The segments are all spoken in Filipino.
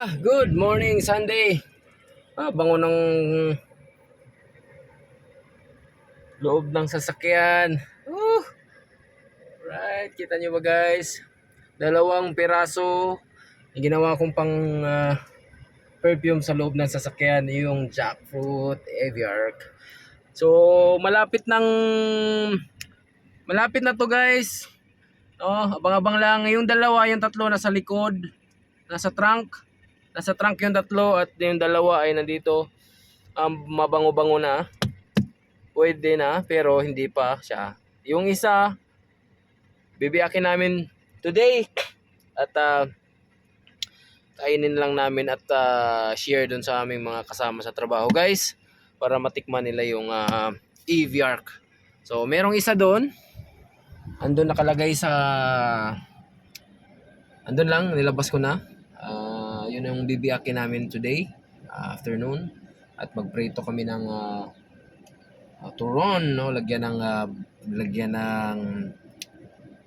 Ah, Good morning, Sunday. Ah, bango ng loob ng sasakyan. Woo! Right, kita nyo ba guys? Dalawang piraso. Yung ginawa kong pang ah, perfume sa loob ng sasakyan, yung jackfruit, aviark. So, malapit ng malapit na to guys. Oh, abang-abang lang. Yung dalawa, yung tatlo nasa likod, nasa trunk. Nasa trunk yung tatlo at yung dalawa ay nandito um, mabango-bango na. Pwede na pero hindi pa siya. Yung isa bibiyakin namin today at uh, kainin lang namin at uh, share dun sa aming mga kasama sa trabaho guys para matikman nila yung uh, EVARC. So merong isa doon. Andun nakalagay sa andun lang nilabas ko na. Yun yung bibiyakin namin today, ah, afternoon. At magprito kami ng ah, ah, turon, no? Lagyan ng ah, lagyan ng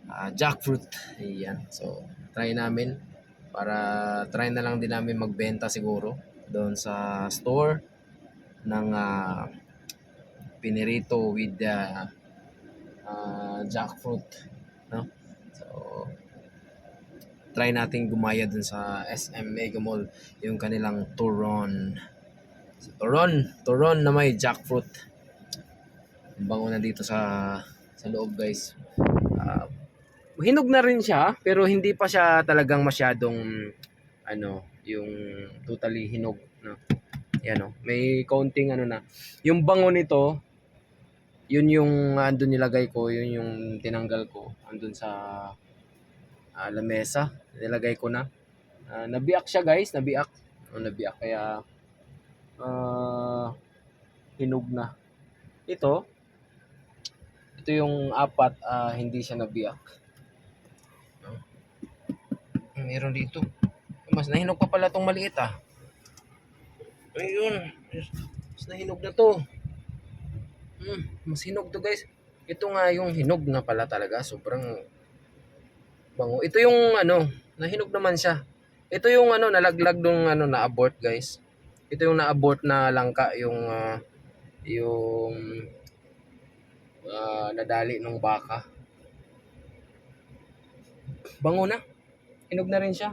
ah, jackfruit. Ayan. So, try namin para try na lang din namin magbenta siguro doon sa store ng ah, pinirito with the ah, jackfruit, no? Try natin gumaya dun sa SM Mega Mall yung kanilang turon. So, turon, turon na may jackfruit. Ang Bango na dito sa sa loob, guys. Ah, hinog na rin siya, pero hindi pa siya talagang masyadong ano, yung totally hinog, no. Yan oh, may counting ano na. Yung bango nito, yun yung andun nilagay ko, yun yung tinanggal ko andun sa ah, lamesa. Nilagay ko na. Ah, nabiak siya guys, nabiak. Oh, nabiak kaya ah, hinog na. Ito, ito yung apat, ah, hindi siya nabiak. Meron dito. Mas nahinog pa pala tong maliit ah. Ayun. Mas nahinog na to. Hmm, mas hinog to guys. Ito nga yung hinog na pala talaga. Sobrang bango. Ito yung ano, nahinog naman siya. Ito yung ano, nalaglag nung ano, na-abort guys. Ito yung na-abort na langka, yung ah, yung ah, nadali ng baka. Bango na. Hinog na rin siya.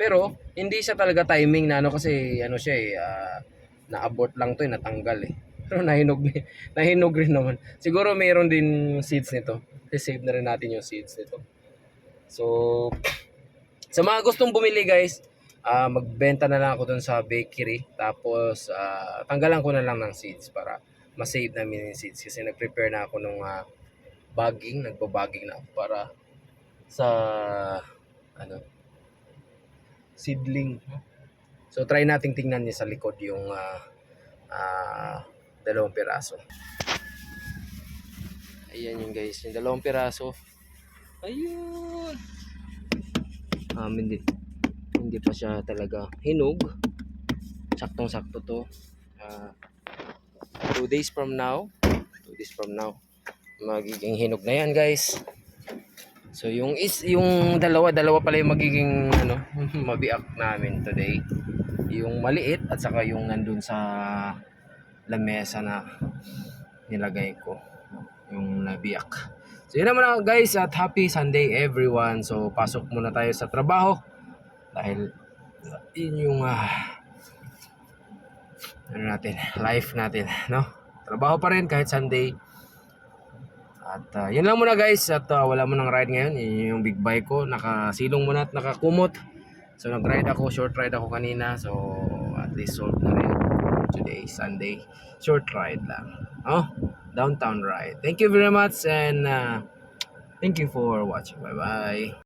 Pero, hindi siya talaga timing na ano kasi ano siya eh, ah, na-abort lang to eh, natanggal eh. Pero nahinog, nahinog rin naman. Siguro mayroon din seeds nito. I-save na rin natin yung seeds nito. So, sa mga gustong bumili guys, ah magbenta na lang ako dun sa bakery. Tapos, ah, tanggalan ko na lang ng seeds para ma-save namin yung seeds. Kasi nag-prepare na ako nung ah, bagging, nagbabagging na ako para sa, ano, seedling. So, try nating tingnan niya sa likod yung ah, ah, dalawang piraso. Ayan yung guys, yung dalawang piraso. Ayun. Um, hindi, hindi pa siya talaga hinog. Saktong-sakto to. Ah, two days from now, two days from now, magiging hinog na yan guys. So yung is yung dalawa dalawa pala yung magiging ano mabiak namin today. Yung maliit at saka yung nandun sa lamesa na nilagay ko yung nabiyak. So yun naman ako guys at happy Sunday everyone. So pasok muna tayo sa trabaho dahil yun yung ah, ano natin, life natin, no? Trabaho pa rin kahit Sunday. At ah, yun lang muna guys at ah, wala mo ng ride ngayon. Yun yung big bike ko, nakasilong muna at nakakumot. So nag-ride ako, short ride ako kanina. So at least solved na rin today, Sunday. Short ride lang. Oh, downtown ride. Thank you very much and uh, thank you for watching. Bye-bye.